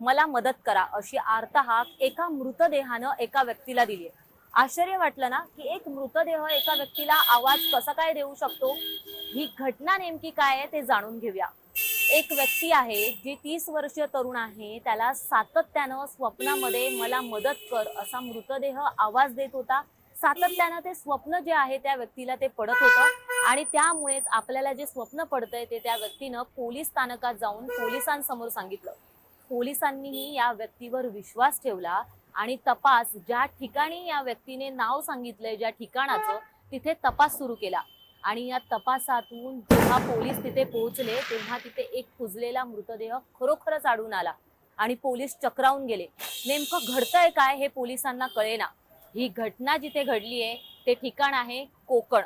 मला मदत करा अशी आर्तहाक एका मृतदेहानं एका व्यक्तीला दिली आश्चर्य वाटलं ना की एक मृतदेह एका व्यक्तीला आवाज कसा काय देऊ शकतो? ही घटना नेमकी काय आहे ते जाणून घेऊया. एक व्यक्ती आहे जी तीस वर्षीय तरुण आहे. त्याला सातत्यानं स्वप्नामध्ये मला मदत कर असा मृतदेह आवाज देत होता. सातत्यानं ते स्वप्न जे आहे त्या व्यक्तीला ते पडत होतं. आणि त्यामुळेच आपल्याला जे स्वप्न पडतंय ते त्या व्यक्तीनं पोलीस स्थानकात जाऊन पोलिसांसमोर सांगितलं. पोलिसांनीही या व्यक्तीवर विश्वास ठेवला आणि तपास ज्या ठिकाणी या व्यक्तीने नाव सांगितलंय ज्या ठिकाणाचं तिथे तपास सुरू केला. आणि या तपासातून जेव्हा पोलीस तिथे पोहोचले तेव्हा तिथे एक कुजलेला मृतदेह खरोखरच आढळून आला आणि पोलीस चक्रावून गेले. नेमकं घडतंय काय हे पोलिसांना कळेना. ही घटना जिथे घडली आहे ते ठिकाण आहे कोकण.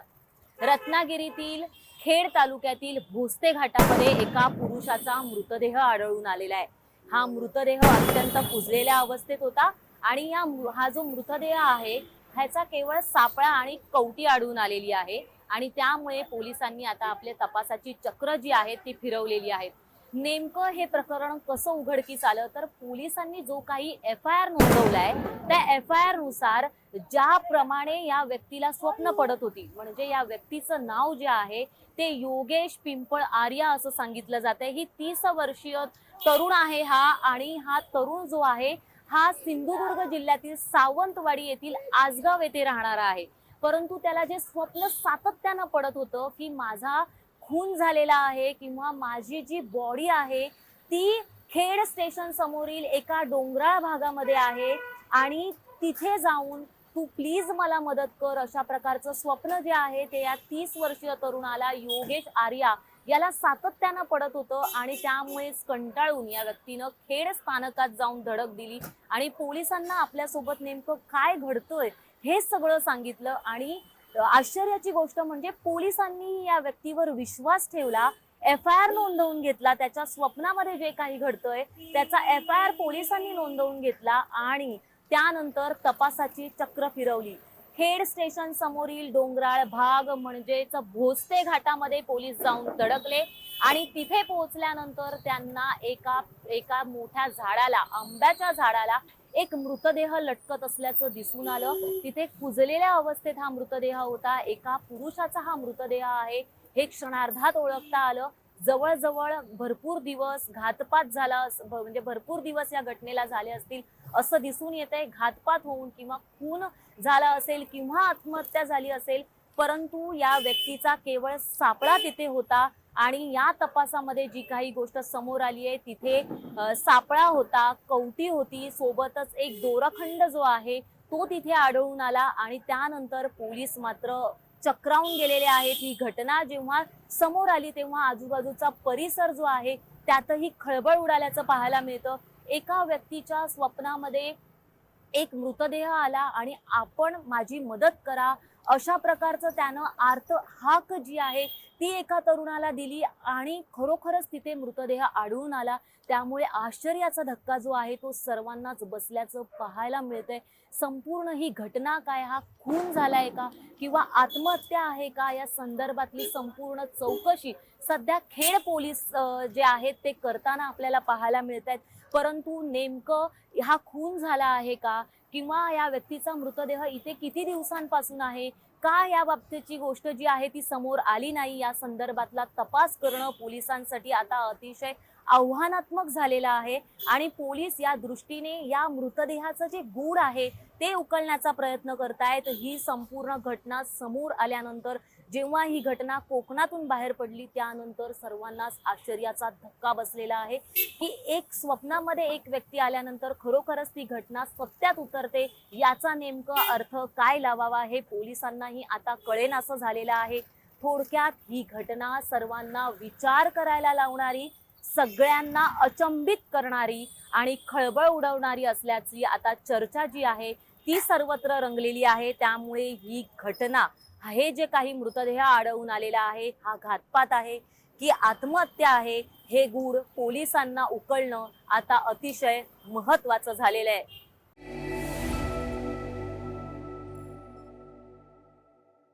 रत्नागिरीतील खेड तालुक्यातील भोसते घाटामध्ये एका पुरुषाचा मृतदेह आढळून आलेला आहे. हा मृतदेह अत्यंत कुजलेल्या अवस्थेत होता आणि या मृ- हा जो मृतदेह आहे ह्याचा केवळ सापळा आणि कवटी आढळून आलेली आहे. आणि त्यामुळे पोलिसांनी आता आपल्या तपासाची चक्र जी आहेत ती फिरवलेली आहेत नेमकं हे प्रकरण कसं उघडकीस आलं? तर पोलिसांनी जो काही एफ आय आर नोंदवलाय त्या एफ आय आरनुसार ज्याप्रमाणे या व्यक्तीला स्वप्न पडत होती म्हणजे या व्यक्तीचं नाव जे आहे ते योगेश पिंपळ आर्या असं सांगितलं जातंय. ही तीस वर्षीय तरुण आहे हा आणि हा तरुण जो आहे हा सिंधुदुर्ग जिल्ह्यातील सावंतवाडी येथील आजगाव येथे राहणारा आहे. परंतु त्याला जे स्वप्न सातत्यानं पडत होतं की माझा खून झालेला आहे किंवा माझी जी बॉडी आहे ती खेड स्टेशन समोरील एका डोंगराळ भागामध्ये आहे. आणि तिथे जाऊन तू प्लीज मला मदत कर अशा प्रकारचं स्वप्न जे आहे ते या तीस वर्षीय तरुणाला योगेश आर्या याला सातत्यानं पडत होतं आणि त्यामुळेच कंटाळून या व्यक्तीनं खेड स्थानकात जाऊन धडक दिली आणि पोलिसांना आपल्यासोबत नेमकं काय घडतंय हे सगळं सांगितलं आणि आश्चर्याची गोष्ट म्हणजे पोलिसांनी या व्यक्तीवर विश्वास ठेवला एफ आय आर नोंदवून घेतला त्याच्या स्वप्नामध्ये जे काही घडतंय त्याचा एफ आय आर पोलिसांनी नोंदवून घेतला आणि त्यानंतर तपासाची चक्र फिरवली. खेड स्टेशन समोरील डोंगराळ भाग म्हणजेच भोसते घाटामध्ये पोलीस जाऊन धडकले आणि तिथे पोहोचल्यानंतर त्यांना एका एका मोठ्या झाडाला आंब्याच्या झाडाला एक मृतदेह लटकत असल्याचं दिसून आलं. तिथे कुजलेल्या अवस्थेत हा मृतदेह होता. एका पुरुषाचा हा मृतदेह आहे. हे क्षणार्धात ओळखता आलं. जवळजवळ भरपूर दिवस घातपात झाला म्हणजे भरपूर दिवस या घटनेला झाले असतील असं दिसून येत आहे घातपात होऊन किंवा खून झाला असेल किंवा आत्महत्या झाली असेल परंतु या व्यक्तीचा केवळ सापळा तिथे होता. आणि या तपासामध्ये जी काही गोष्ट समोर आली आहे तिथे सापळा होता कवटी होती सोबतच एक दोरखंड जो आहे तो तिथे आढळून आला आणि त्यानंतर पोलीस मात्र चक्रावून गेलेले आहेत. ही घटना जेव्हा समोर आली तेव्हा आजूबाजूचा परिसर जो आहे त्यातही खळबळ उडाल्याचं पाहायला मिळतं. एका व्यक्तीच्या स्वप्नामध्ये एक मृतदेह आला आणि आपण माझी मदत करा अशा प्रकारचं त्यानं आर्त हाक जी आहे ती एका तरुणाला दिली आणि खरोखरच तिथे मृतदेह आढळून आला. त्यामुळे आश्चर्याचा धक्का जो आहे तो सर्वांनाच बसल्याचं पाहायला मिळतंय. संपूर्ण ही घटना काय? हा खून झालाय का? किंवा आत्महत्या आहे का? या संदर्भातली संपूर्ण चौकशी सध्या खेड पोलीस जे आहेत ते करताना आपल्याला पाहायला मिळत आहेत परंतु नेमकं हा खून झाला आहे का? किंवा या व्यक्तीचा मृतदेह इथे किती दिवसांपासून आहे? का या बाबतीची गोष्ट जी आहे ती समोर आली नाही? या संदर्भातला तपास करणं पोलिसांसाठी आता अतिशय आव्हानात्मक झालेलं आहे. आणि पोलीस या दृष्टीने या मृतदेहाचं जे गूढ आहे ते उकलण्याचा प्रयत्न करतायत. ही संपूर्ण घटना समोर आल्यानंतर जेव्हा ही घटना कोकणातून बाहेर पडली त्यानंतर सर्वांनाच आश्चर्याचा धक्का बसलेला आहे की एक स्वप्नामध्ये एक व्यक्ती आल्यानंतर खरोखरच ती घटना सत्यात उतरते याचा नेमकं अर्थ काय लावावा हे पोलिसांनाही आता कळेनासं झालेलं आहे. थोडक्यात ही घटना सर्वांना विचार करायला लावणारी सगळ्यांना अचंबित करणारी आणि खळबळ उडवणारी असल्याची आता चर्चा जी आहे ती सर्वत्र रंगलेली आहे. त्यामुळे ही घटना हे जे काही मृतदेह आढळून आलेला आहे. हा घातपात आहे की आत्महत्या आहे हे गूढ पोलिसांना उकळणं आता अतिशय महत्वाचं झालेलं आहे.